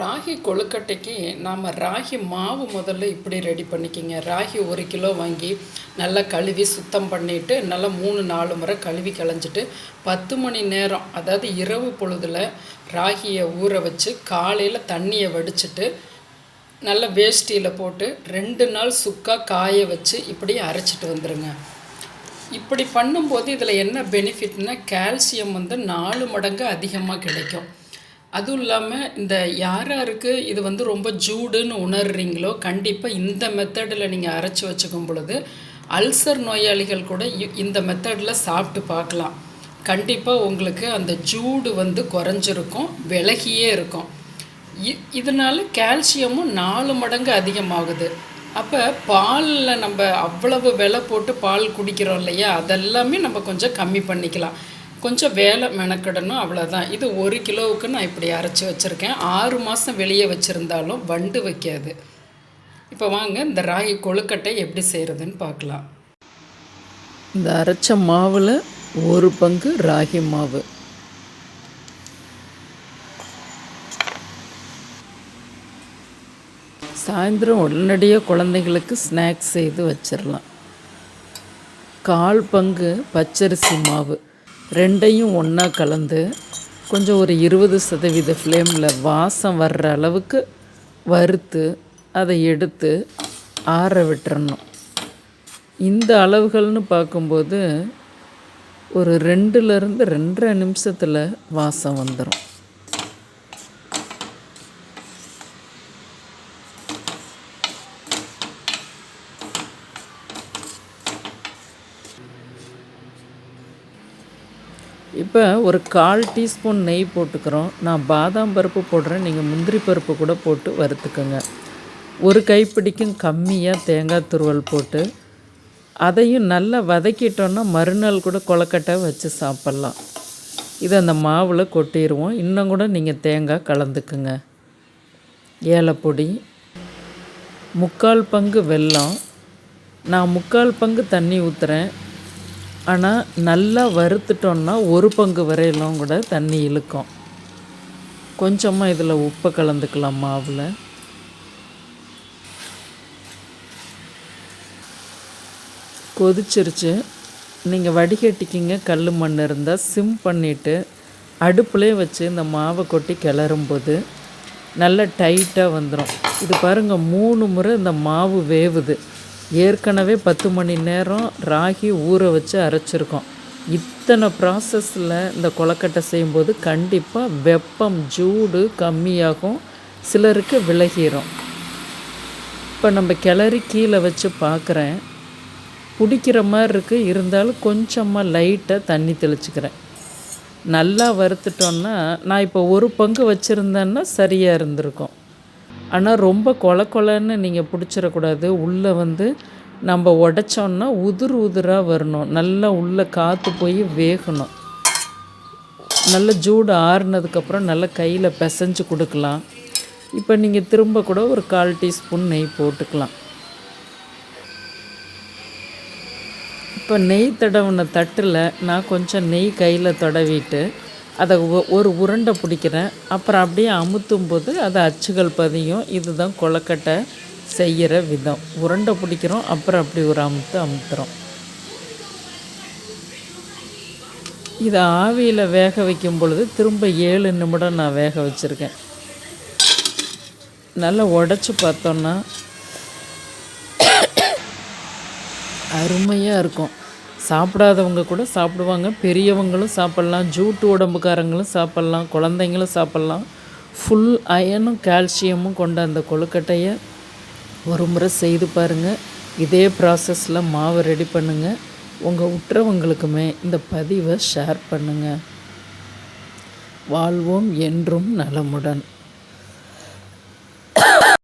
ராகி கொழுக்கட்டைக்கு நாம் ராகி மாவு முதல்ல இப்படி ரெடி பண்ணிக்கிங்க. ராகி ஒரு கிலோ வாங்கி நல்லா கழுவி சுத்தம் பண்ணிவிட்டு நல்லா மூணு நாலு முறை கழுவி களைஞ்சிட்டு பத்து மணி நேரம் அதாவது இரவு பொழுதில் ராகியை ஊற வச்சு காலையில் தண்ணியை வடிச்சிட்டு நல்ல வேஷ்டியில் போட்டு ரெண்டு நாள் சுக்காக காய வச்சு இப்படி அரைச்சிட்டு வந்துடுங்க இப்படி பண்ணும்போது இதில் என்ன பெனிஃபிட்னா கால்சியம் வந்து நாலு மடங்கு அதிகமாக கிடைக்கும். அதுவும் இல்லாமல் இந்த யார் யாருக்கு இது வந்து ரொம்ப ஜூடுன்னு உணர்றீங்களோ கண்டிப்பாக இந்த மெத்தடில் நீங்கள் அரைச்சி வச்சுக்கும் பொழுது அல்சர் நோயாளிகள் கூட இந்த மெத்தடில் சாப்பிட்டு பார்க்கலாம். கண்டிப்பாக உங்களுக்கு அந்த ஜூடு வந்து குறைஞ்சிருக்கும் விலகியே இருக்கும். இ- இதனால கால்சியமும் நாலு மடங்கு அதிகமாகுது. அப்போ பாலில் நம்ம அவ்வளவு விலை போட்டு பால் குடிக்கிறோம் இல்லையா? அதெல்லாமே நம்ம கொஞ்சம் கம்மி பண்ணிக்கலாம். கொஞ்சம் வேலை மெனக்கிடணும் அவ்வளோதான் இது ஒரு கிலோவுக்கு நான் இப்படி அரைச்சி வச்சுருக்கேன். ஆறு மாதம் வெளியே வச்சுருந்தாலும் வண்டு வைக்காது. இப்போ வாங்க இந்த ராகி கொழுக்கட்டை எப்படி செய்கிறதுன்னு பார்க்கலாம். இந்த அரைச்ச மாவில் ஒரு பங்கு ராகி மாவு. சாயந்தரம் உடனடியாக குழந்தைங்களுக்கு ஸ்நாக்ஸ் செய்து வச்சிடலாம் கால் பங்கு பச்சரிசி மாவு. ரெண்டையும் ஒன்றா கலந்து கொஞ்சம் ஒரு இருபது சதவீத ஃப்ளேமில் வாசம் வர்ற அளவுக்கு வறுத்து அதை எடுத்து ஆற விட்டுறணும். இந்த அளவுகள்னு பார்க்கும்போது ஒரு ரெண்டுலேருந்து ரெண்டரை நிமிஷத்தில் வாசம் வந்துடும் இப்போ ஒரு கால் டீஸ்பூன் நெய் போட்டுக்கிறோம். நான் பாதாம் பருப்பு போடுறேன். நீங்கள் முந்திரி பருப்பு கூட போட்டு வறுத்துக்கோங்க. ஒரு கைப்பிடிக்கும் கம்மியாக தேங்காய் துருவல் போட்டு அதையும் நல்லா வதக்கிட்டோன்னா மறுநாள் கூட கொலக்கட்டை வச்சு சாப்பிட்லாம். இதை அந்த மாவில் கொட்டிடுவோம் இன்னும் கூட நீங்கள் தேங்காய் கலந்துக்குங்க. ஏலப்பொடி முக்கால் பங்கு வெல்லம். நான் முக்கால் பங்கு தண்ணி ஊற்றுறேன் ஆனால் நல்லா வறுத்துட்டோன்னா ஒரு பங்கு வரையிலும் கூட தண்ணி இழுக்கும். கொஞ்சமாக இதில் உப்பை கலந்துக்கலாம் மாவில். கொதிச்சிருச்சு. நீங்கள் வடிகட்டிக்கிங்க கல் மண் இருந்தால் சிம் பண்ணிவிட்டு அடுப்புலே வச்சு இந்த மாவை கொட்டி கிளறும்போது நல்லா டைட்டாக வந்துடும் இது பாருங்கள் மூணு முறை இந்த மாவு வேவுது. ஏற்கனவே பத்து மணி நேரம் ராகி ஊற வச்சு அரைச்சிருக்கோம். இத்தனை ப்ராசஸில் இந்த கொலக்கட்டை செய்யும்போது கண்டிப்பாக வெப்பம் ஜூடு கம்மியாகும். சிலருக்கு விலகிரும். இப்போ நம்ம கிளறி கீழே வச்சு பார்க்குறேன் பிடிக்கிற மாதிரி இருக்குது இருந்தாலும் கொஞ்சமாக லைட்டாக தண்ணி தெளிச்சுக்கிறேன். நல்லா வறுத்துட்டோன்னா நான் இப்போ ஒரு பங்கு வச்சுருந்தேன்னா சரியாக இருந்திருக்கும். ஆனால் ரொம்ப கொல கொலன்னு நீங்கள் பிடிச்சிடக்கூடாது. உள்ளே வந்து நம்ம உடைச்சோன்னா உதிர் உதிராக வரணும். நல்லா உள்ளே காற்று போய் வேகணும். நல்ல ஜூடு ஆறுனதுக்கப்புறம் நல்லா கையில் பிசைஞ்சு கொடுக்கலாம். இப்போ நீங்கள் திரும்ப கூட ஒரு கால் டீஸ்பூன் நெய் போட்டுக்கலாம். இப்போ நெய் தடவின தட்டில் நான் கொஞ்சம் நெய் கையில் தடவிட்டு அதை ஒ- ஒரு உருண்டை பிடிக்கிறேன். அப்புறம் அப்படியே அமுத்தும் போது அது அச்சுகள் பதியும். இதுதான் கொலக்கட்டை செய்கிற விதம். உருண்டை பிடிக்கிறோம் அப்புறம் அப்படி ஒரு அமுத்து அமுத்துறோம். இதை ஆவியில் வேக வைக்கும் பொழுது திரும்ப ஏழு நிமிடம் நான் வேக வச்சுருக்கேன். நல்லா உடச்சி பார்த்தோன்னா அருமையாக இருக்கும். சாப்பிடாதவங்க கூட சாப்பிடுவாங்க. பெரியவங்களும் சாப்பிட்லாம். ஜூட்டு உடம்புக்காரங்களும் சாப்பிட்லாம். குழந்தைங்களும் சாப்பிட்லாம். ஃபுல் அயனும் கால்சியமும் கொண்ட அந்த கொழுக்கட்டையை ஒரு முறை செய்து பாருங்கள் இதே ப்ராசஸில் மாவை ரெடி பண்ணுங்கள் உங்கள் உற்றவங்களுக்குமே இந்த பதிவை ஷேர் பண்ணுங்கள் வாழ்வோம் என்றும் நலமுடன்.